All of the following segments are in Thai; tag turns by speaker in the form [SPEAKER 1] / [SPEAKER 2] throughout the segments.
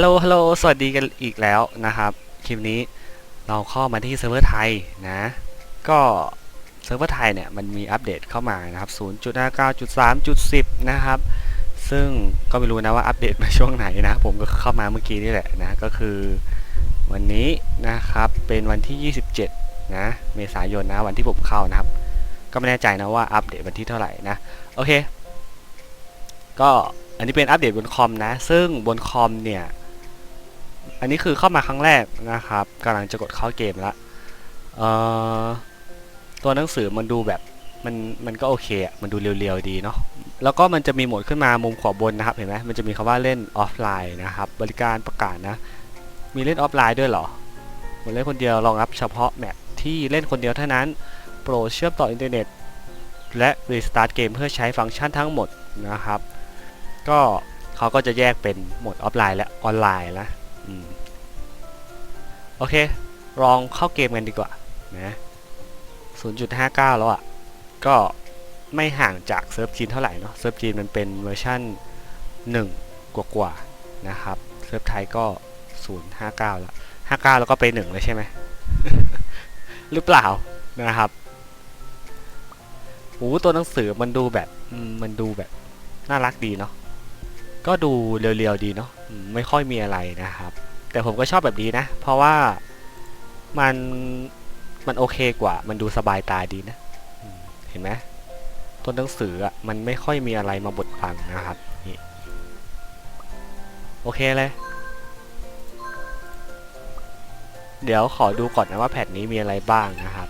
[SPEAKER 1] ฮัลโหล ฮัลโหล สวัสดีกันอีกแล้วนะครับ คลิปนี้เราเข้ามาที่เซิร์ฟเวอร์ไทยนะ ก็เซิร์ฟเวอร์ไทยเนี่ยมันมีอัปเดตเข้ามานะครับ 0.59.3.10 นะครับ ซึ่งก็ไม่รู้นะว่าอัปเดตมาช่วงไหนนะ ผมก็เข้ามาเมื่อกี้นี่แหละนะ ก็คือวันนี้นะครับเป็นวันที่ 27 นะ เมษายนนะ วันที่ผมเข้านะครับ ก็ไม่แน่ใจนะว่าอัปเดตวันที่เท่าไหร่นะ โอเค ก็อันนี้เป็นอัปเดตบนคอมนะ ซึ่งบนคอมเนี่ย อันนี้คือเข้ามาครั้งแรกนะครับกำลังจะกดเข้าเกมแล้วตัวหนังสือมันดูแบบมันมันก็โอเคอะมันดูเรียวๆดีเนาะแล้วก็มันจะมีโหมดขึ้นมามุมขวาบนนะครับเห็นไหมมันจะมีคำว่าเล่นออฟไลน์นะครับบริการประกาศนะ มีเล่นออฟไลน์ด้วยเหรอมันเล่นคนเดียวรองรับเฉพาะแมปที่เล่นคนเดียวเท่านั้นโปรเชื่อมต่ออินเทอร์เน็ตและรีสตาร์ทเกมเพื่อใช้ฟังก์ชันทั้งหมดนะครับ ก็เขาก็จะแยกเป็นโหมดออฟไลน์และออนไลน์นะ โอเค ลองเข้าเกมกันดีกว่า นะ0.59 แล้วอะ่ะ ก็ไม่ห่างจากเซิร์ฟจีนเท่าไหร่เนาะ เซิร์ฟจีนมันเป็นเวอร์ชั่น 1 กว่ากว่าๆนะครับ เซิร์ฟไทยก็ 059แล้ว59 แล้วก็ไป 1 เลยใช่ไหม หรือเปล่านะครับโอ้ตัวหนังสือมันดูแบบ มันดูแบบ น่ารักดีเนาะ ก็ดูเรียวๆดีเนาะไม่ค่อยมีอะไรนะครับ แต่ผมก็ชอบแบบนี้นะ เพราะว่ามันมันโอเคกว่า มันดูสบายตาดีนะเห็นไหมต้นหนังสืออะมันไม่ค่อยมีอะไรมาบดบังนะครับนี่โอเคเลย เดี๋ยวขอดูก่อนนะว่าแผ่นนี้มีอะไรบ้างนะครับ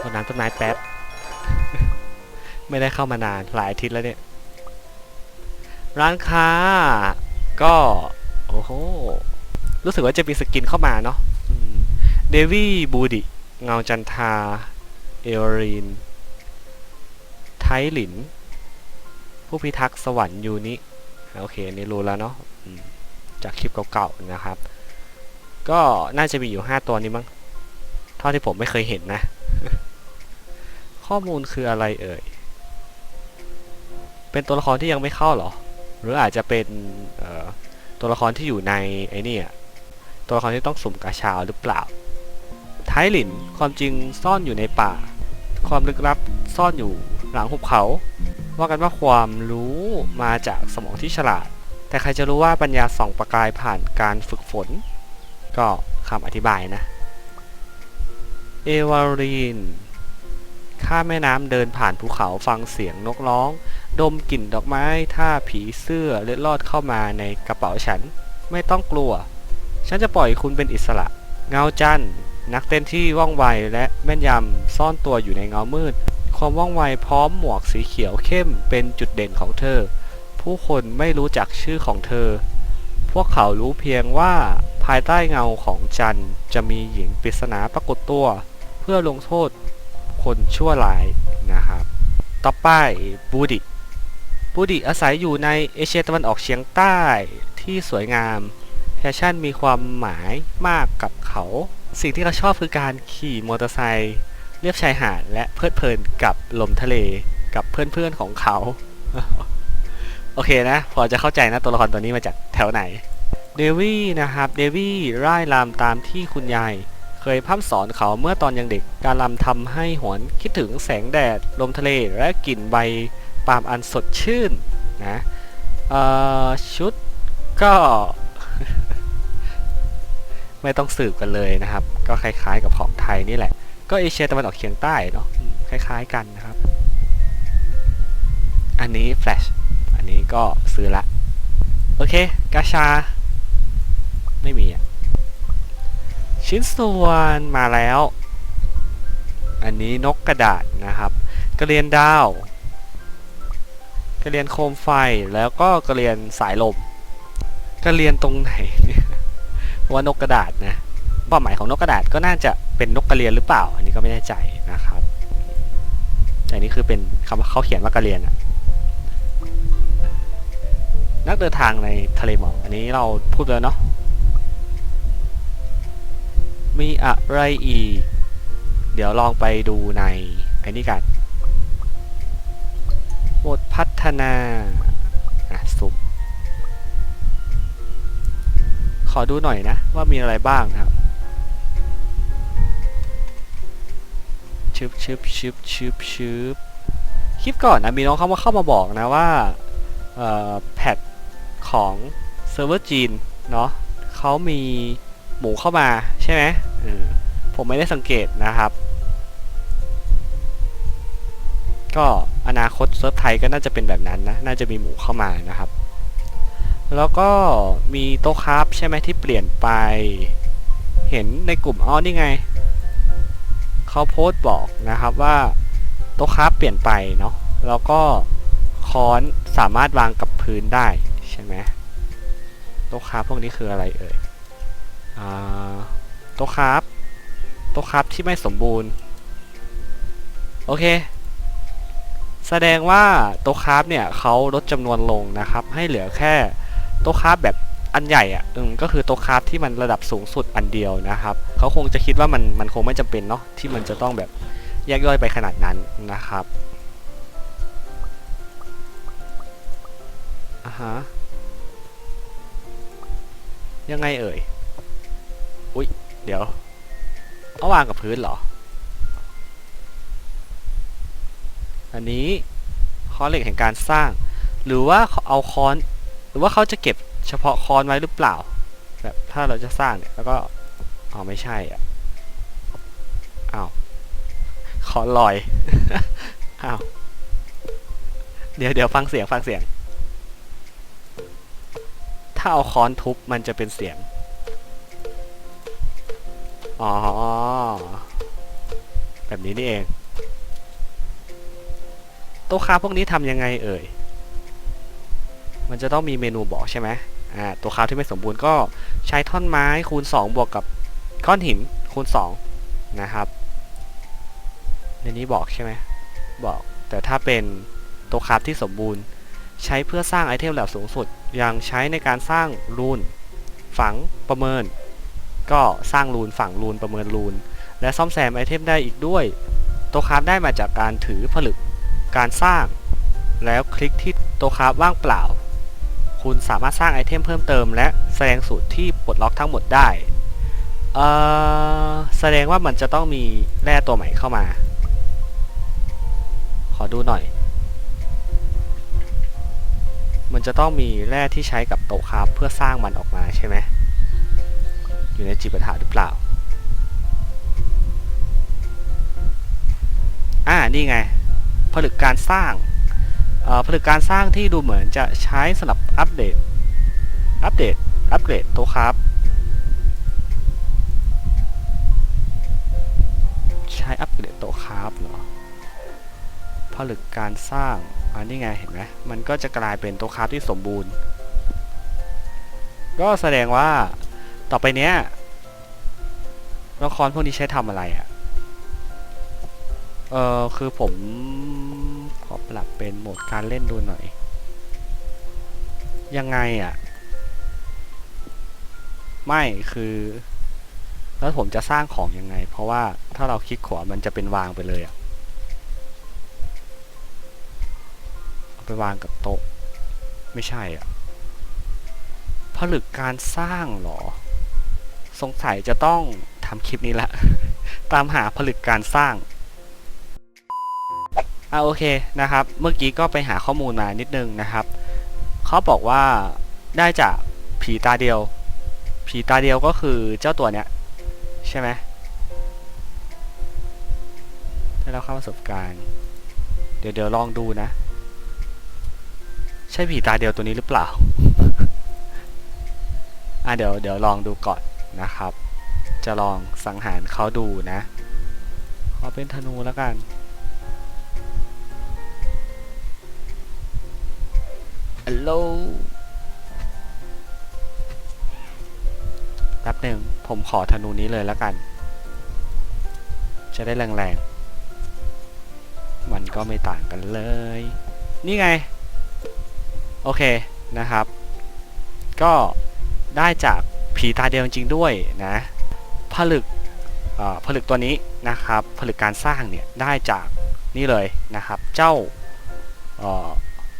[SPEAKER 1] รดน้ำต้นไม้แป๊บ ไม่ได้เข้ามานานหลายอาทิตย์แล้วเนี่ย ร้านค้า ก็โอ้โหรู้สึกว่าจะมีสกินเข้ามาเนาะเดวี่บูดิเงาจันทาเอลรีนไทหลิน ผู้พิทักษ์สวรรค์ยูนิโอเคอันนี่รู้แล้วเนาะจากคลิปเก่าๆนะครับ ก็น่าจะมีอยู่ 5 ตัวนี้มั้งเท่าที่ผมไม่เคยเห็นนะ ข้อมูลคืออะไรเอ่ย เป็นตัวละครที่ยังไม่เข้าหรอ หรืออาจจะเป็นตัวละครที่อยู่ในไอ้นี่ตัวละครที่ต้องสุ่มกาชาหรือเปล่าไทหลินความจริงซ่อนอยู่ในป่า ความลึกลับซ่อนอยู่หลังหุบเขา ว่ากันว่าความรู้มาจากสมองที่ฉลาด แต่ใครจะรู้ว่าปัญญาส่องประกายผ่านการฝึกฝน ก็คำอธิบายนะ เอวารีนข้าแม่น้ำเดินผ่านภูเขาฟังเสียงนกร้อง ดมกลิ่นดอกไม้ ถ้าผีเสื้อเล็ดลอดเข้ามาในกระเป๋าฉัน ไม่ต้องกลัว ฉันจะปล่อยคุณเป็นอิสระ เงาจันทร์นักเต้นที่ว่องไวและแม่นยำซ่อนตัวอยู่ในเงามืด ความว่องไวพร้อมหมวกสีเขียวเข้มเป็นจุดเด่นของเธอ ผู้คนไม่รู้จักชื่อของเธอ พวกเขารู้เพียงว่าภายใต้เงาของจันจะมีหญิงปริศนาปรากฏตัว เพื่อลงโทษคนชั่วร้ายนะครับ ต่อไปบูดิ บูดิอาศัยอยู่ในเอเชียตะวันออกเฉียงใต้ที่สวยงามแฟชั่นมีความหมายมากกับเขา สิ่งที่เขาชอบคือการขี่มอเตอร์ไซค์เรียบชายหาดและเพลิดเพลินกับลมทะเลกับเพื่อนๆของเขา โอเคนะ พอจะเข้าใจนะตัวละครตัวนี้มาจากแถวไหนเดวี่นะครับเดวี่ร่ายรำตามที่คุณยายเคยพร่ำสอนเขาเมื่อตอนยังเด็ก การรำทำให้หวนคิดถึงแสงแดด ลมทะเลและกลิ่นใบ ปาล์มอันสดชื่นนะชุดก็ ไม่ต้องสืบกันเลยนะครับ ก็คล้ายๆกับของไทยนี่แหละ ก็เอเชียตะวันออกเฉียงใต้เนาะคล้ายๆกันนะครับ อันนี้แฟลชอันนี้ก็ซื้อละ โอเค กาชา ไม่มีอะชิ้นส่วนมาแล้ว อันนี้นกกระดาษนะครับ กระเรียนดาว กระเรียนโคมไฟแล้วก็กระเรียนสายลมกระเรียนตรงไหนเนี่ยว่านกกระดาษนะความหมายของนกกระดาษก็น่าจะเป็นนกกระเรียนหรือเปล่า อันนี้ก็ไม่แน่ใจนะครับแต่นี่คือเป็นคำเขาเขียนว่ากระเรียนอะนักเดินทางในทะเลหมอกอันนี้เราพูดแล้วเนาะมีอะไรอีก เดี๋ยวลองไปดูในไอ้นี่กัน บทพัฒนาสุ่มขอดูหน่อยนะ ว่ามีอะไรบ้างนะครับ ชึบชึบชึบชึบชึบคลิปก่อนนะมีน้องเข้ามาเข้ามาบอกนะว่าแพทของเซิร์ฟเวอร์จีนเนาะเขามีหมูเข้ามาใช่ไหมผมไม่ได้สังเกตนะครับ ก็อนาคตเซิร์ฟไทยก็น่าจะเป็นแบบนั้นนะ น่าจะมีหมูเข้ามานะครับ แล้วก็มีโต๊ะคราฟใช่ไหมที่เปลี่ยนไป เห็นในกลุ่มอ๋อนี่ไง เขาโพสต์บอกนะครับว่าโต๊ะคราฟเปลี่ยนไปเนาะ แล้วก็ค้อนสามารถวางกับพื้นได้ใช่ไหมโต๊ะคราฟพวกนี้คืออะไรเอ่ยอ่าโต๊ะคราฟโต๊ะคราฟที่ไม่สมบูรณ์ โอเค แสดงว่าโต๊ะคราฟเนี่ยเขาลดจำนวนลงนะครับ ให้เหลือแค่โต๊ะคราฟแบบอันใหญ่อะ่ะอืมก็คือโต๊ะคราฟที่มันระดับสูงสุดอันเดียวนะครับเขาคงจะคิดว่ามันมันคงไม่จำเป็นเนาะที่มันจะต้องแบบแยกย่อยไปขนาดนั้นนะครับอ่าฮะยังไงเอ่ย อุ๊ยเดี๋ยว เอาวางกับพื้นเหรอ อันนี้ค้อนเหล็กแห่งการสร้าง หรือว่าเอาค้อน หรือว่าเขาจะเก็บเฉพาะค้อนไว้หรือเปล่า แบบถ้าเราจะสร้างเนี่ยแล้วก็อ๋อไม่ใช่อะอ้าวคอนลอยอ้าวเดี๋ยวเดี๋ยวฟังเสียงฟังเสียง ถ้าเอาค้อนทุบมันจะเป็นเสียง อ๋อ แบบนี้นี่เอง ต๊ะค้าพวกนี้ทำยังไงเอ่ย มันจะต้องมีเมนูบอกใช่ไหมอ่าตัวค้าที่ไม่สมบูรณ์ก็ใช้ท่อนไม้คูณ 2 บวกกับก้อนหินคูณ 2 นะครับ ในนี้บอกใช่ไหมบอก แต่ถ้าเป็นตัวคาฟที่สมบูรณ์ใช้เพื่อสร้างไอเทมระดับสูงสุด ยังใช้ในการสร้างรูน ฝังประเมิน ก็สร้างรูนฝังรูนประเมินรูน และซ่อมแซมไอเทมได้อีกด้วย ตัวคาฟได้มาจากการถือผลึก การสร้าง แล้วคลิกที่ตัวคราฟว่างเปล่า คุณสามารถสร้างไอเทมเพิ่มเติม และแสดงสูตรที่ปลดล็อกทั้งหมดได้เอ่อแสดงว่ามันจะต้องมีแร่ตัวใหม่เข้ามา ขอดูหน่อย มันจะต้องมีแร่ที่ใช้กับโต๊ะคราฟเพื่อสร้างมันออกมาใช่ไหมอยู่ในจิปาถะหรือเปล่าอ่า นี่ไง ผลึกการสร้างผลึกการสร้างที่ดูเหมือนจะใช้สำหรับอัปเดต อัปเดต อัปเกรดโต๊ะครับ ใช้อัปเกรดโต๊ะครับเหรอ ผลึกการสร้าง อันนี้ไงเห็นไหมมันก็จะกลายเป็นโต๊ะครับที่สมบูรณ์ ก็แสดงว่าต่อไปเนี้ยละครพวกนี้ใช้ทำอะไรอะ่ะ เออคือผมขอปรับเป็นโหมดการเล่นดูหน่อย ยังไงอะ่ะ ไม่คือ แล้วผมจะสร้างของยังไง เพราะว่าถ้าเราคลิกขวามันจะเป็นวางไปเลยอะ่ะเอาไปวางกับโต๊ะ ไม่ใช่อะผลึกการสร้างเหรอ สงสัยจะต้องทำคลิปนี้ละ ตามหาผลึกการสร้าง อ่าโอเคนะครับ เมื่อกี้ก็ไปหาข้อมูลมานิดนึงนะครับเขาบอกว่าได้จากผีตาเดียว ผีตาเดียวก็คือเจ้าตัวเนี้ยใช่ไหมได้รับค่าประสบการณ์ เดี๋ยวเดี๋ยวลองดูนะ ใช่ผีตาเดียวตัวนี้หรือเปล่าอะเดี๋ยวเดี๋ยวลองดูก่อนนะครับ จะลองสังหารเขาดูนะขอเป็นธนูแล้วกัน ฮัลโหลแป๊บหนึ่งผมขอธนูนี้เลยแล้วกัน จะได้แรงๆ มันก็ไม่ต่างกันเลย นี่ไง โอเคนะครับ ก็ได้จากผีตาเดียวจริงด้วยนะผลึกผลึกตัวนี้นะครับ ผลึกการสร้างเนี่ยได้จากนี่เลยนะครับ เจ้า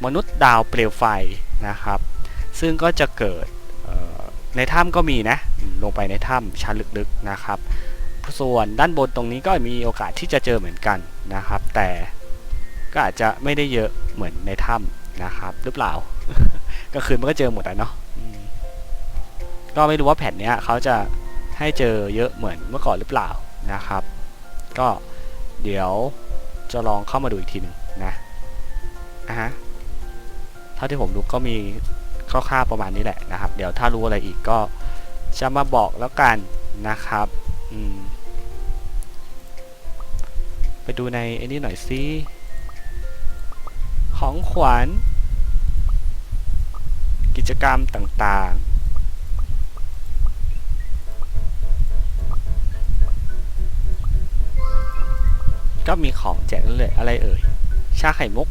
[SPEAKER 1] มนุษย์ดาวเปลวไฟนะครับ ซึ่งก็จะเกิดในถ้ำก็มีนะ ลงไปในถ้ำชั้นลึกๆนะครับ ส่วนด้านบนตรงนี้ก็มีโอกาสที่จะเจอเหมือนกันนะครับ แต่ก็อาจจะไม่ได้เยอะเหมือนในถ้ำนะครับหรือเปล่า ก็คืนมันก็เจอหมดอะเนาะก็ไม่รู้ว่าแผ่นนี้เขาจะให้เจอเยอะเหมือนเมื่อก่อนหรือเปล่านะครับ ก็เดี๋ยวจะลองเข้ามาดูอีกทีหนึ่งนะอะฮะ ท่าที่ผมรู้ก็มีคร่าวๆประมาณนี้แหละนะครับ เดี๋ยวถ้ารู้อะไรอีกก็จะมาบอกแล้วกันนะครับไปดูในไอ้นี่หน่อยสิของขวัญ กิจกรรมต่างๆ ก็มีของแจกเรื่อยอะไรเอ่ย ชาไข่มุก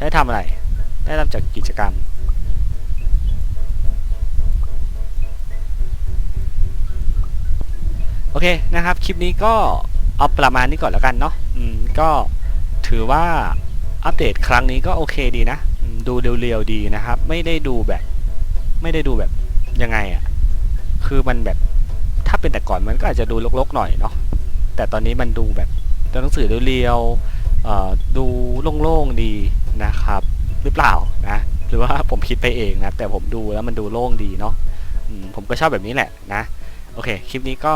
[SPEAKER 1] ช้ทำอะไร ได้รับจากกิจกรรม โอเคนะครับ คลิปนี้ก็เอาประมาณนี้ก่อนแล้วกันเนาะอืมก็ถือว่าอัปเดตครั้งนี้ก็โอเคดีนะ ดูเรียวๆดีนะครับ ไม่ได้ดูแบบ ไม่ได้ดูแบบยังไงอะ่ะ คือมันแบบถ้าเป็นแต่ก่อนมันก็อาจจะดูลกๆหน่อยเนาะ แต่ตอนนี้มันดูแบบตัวหนังสือเรียวๆดูโล่งๆดี นะครับ หรือเปล่านะ หรือว่าผมคิดไปเองนะ แต่ผมดูแล้วมันดูโล่งดีเนาะผมก็ชอบแบบนี้แหละนะ โอเค คลิปนี้ก็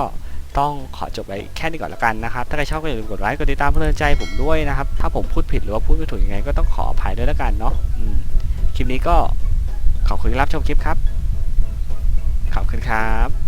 [SPEAKER 1] ต้องขอจบไว้แค่นี้ก่อนแล้วกันนะครับ ถ้าใครชอบก็อย่าลืมกดไลค์ กดติดตามเพื่อนใจผมด้วยนะครับ ถ้าผมพูดผิดหรือว่าพูดไม่ถูกยังไงก็ต้องขออภัยด้วยแล้วกันเนาะคลิปนี้ก็ขอบคุณที่รับชมคลิปครับ ขอบคุณครับ